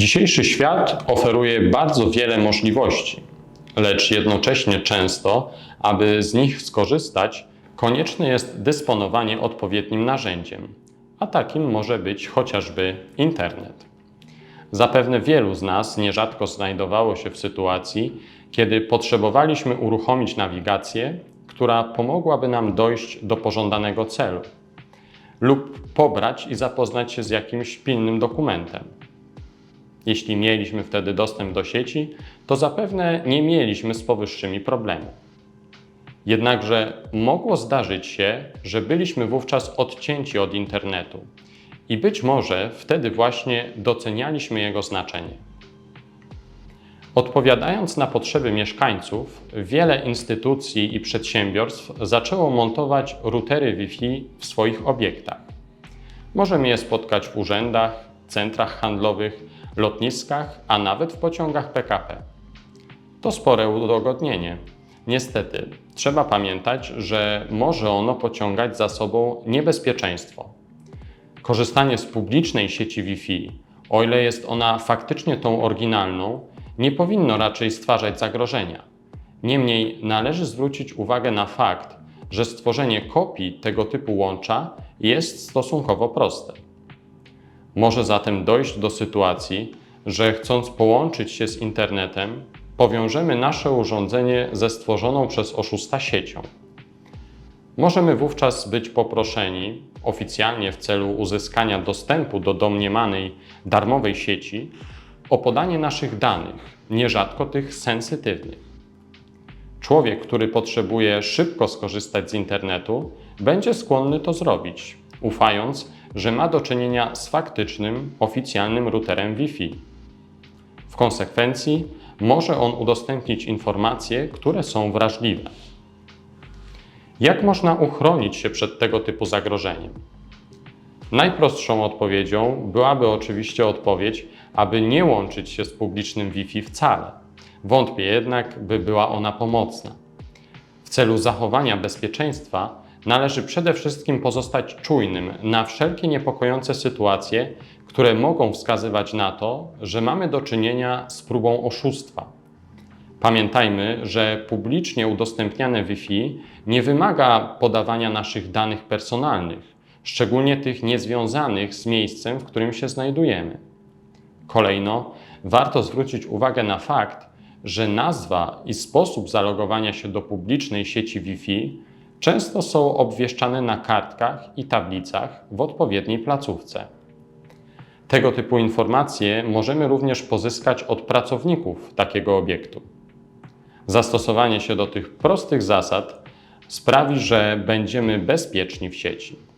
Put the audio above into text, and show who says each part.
Speaker 1: Dzisiejszy świat oferuje bardzo wiele możliwości, lecz jednocześnie często, aby z nich skorzystać, konieczne jest dysponowanie odpowiednim narzędziem, a takim może być chociażby internet. Zapewne wielu z nas nierzadko znajdowało się w sytuacji, kiedy potrzebowaliśmy uruchomić nawigację, która pomogłaby nam dojść do pożądanego celu, lub pobrać i zapoznać się z jakimś pilnym dokumentem. Jeśli mieliśmy wtedy dostęp do sieci, to zapewne nie mieliśmy z powyższymi problemu. Jednakże mogło zdarzyć się, że byliśmy wówczas odcięci od internetu i być może wtedy właśnie docenialiśmy jego znaczenie. Odpowiadając na potrzeby mieszkańców, wiele instytucji i przedsiębiorstw zaczęło montować routery Wi-Fi w swoich obiektach. Możemy je spotkać w urzędach, centrach handlowych, lotniskach, a nawet w pociągach PKP. To spore udogodnienie. Niestety, trzeba pamiętać, że może ono pociągać za sobą niebezpieczeństwo. Korzystanie z publicznej sieci Wi-Fi, o ile jest ona faktycznie tą oryginalną, nie powinno raczej stwarzać zagrożenia. Niemniej należy zwrócić uwagę na fakt, że stworzenie kopii tego typu łącza jest stosunkowo proste. Może zatem dojść do sytuacji, że chcąc połączyć się z internetem, powiążemy nasze urządzenie ze stworzoną przez oszusta siecią. Możemy wówczas być poproszeni oficjalnie w celu uzyskania dostępu do domniemanej darmowej sieci o podanie naszych danych, nierzadko tych sensytywnych. Człowiek, który potrzebuje szybko skorzystać z internetu, będzie skłonny to zrobić, ufając, że ma do czynienia z faktycznym, oficjalnym routerem Wi-Fi. W konsekwencji może on udostępnić informacje, które są wrażliwe. Jak można uchronić się przed tego typu zagrożeniem? Najprostszą odpowiedzią byłaby oczywiście odpowiedź, aby nie łączyć się z publicznym Wi-Fi wcale. Wątpię jednak, by była ona pomocna. W celu zachowania bezpieczeństwa należy przede wszystkim pozostać czujnym na wszelkie niepokojące sytuacje, które mogą wskazywać na to, że mamy do czynienia z próbą oszustwa. Pamiętajmy, że publicznie udostępniane Wi-Fi nie wymaga podawania naszych danych personalnych, szczególnie tych niezwiązanych z miejscem, w którym się znajdujemy. Kolejno, warto zwrócić uwagę na fakt, że nazwa i sposób zalogowania się do publicznej sieci Wi-Fi często są obwieszczane na kartkach i tablicach w odpowiedniej placówce. Tego typu informacje możemy również pozyskać od pracowników takiego obiektu. Zastosowanie się do tych prostych zasad sprawi, że będziemy bezpieczni w sieci.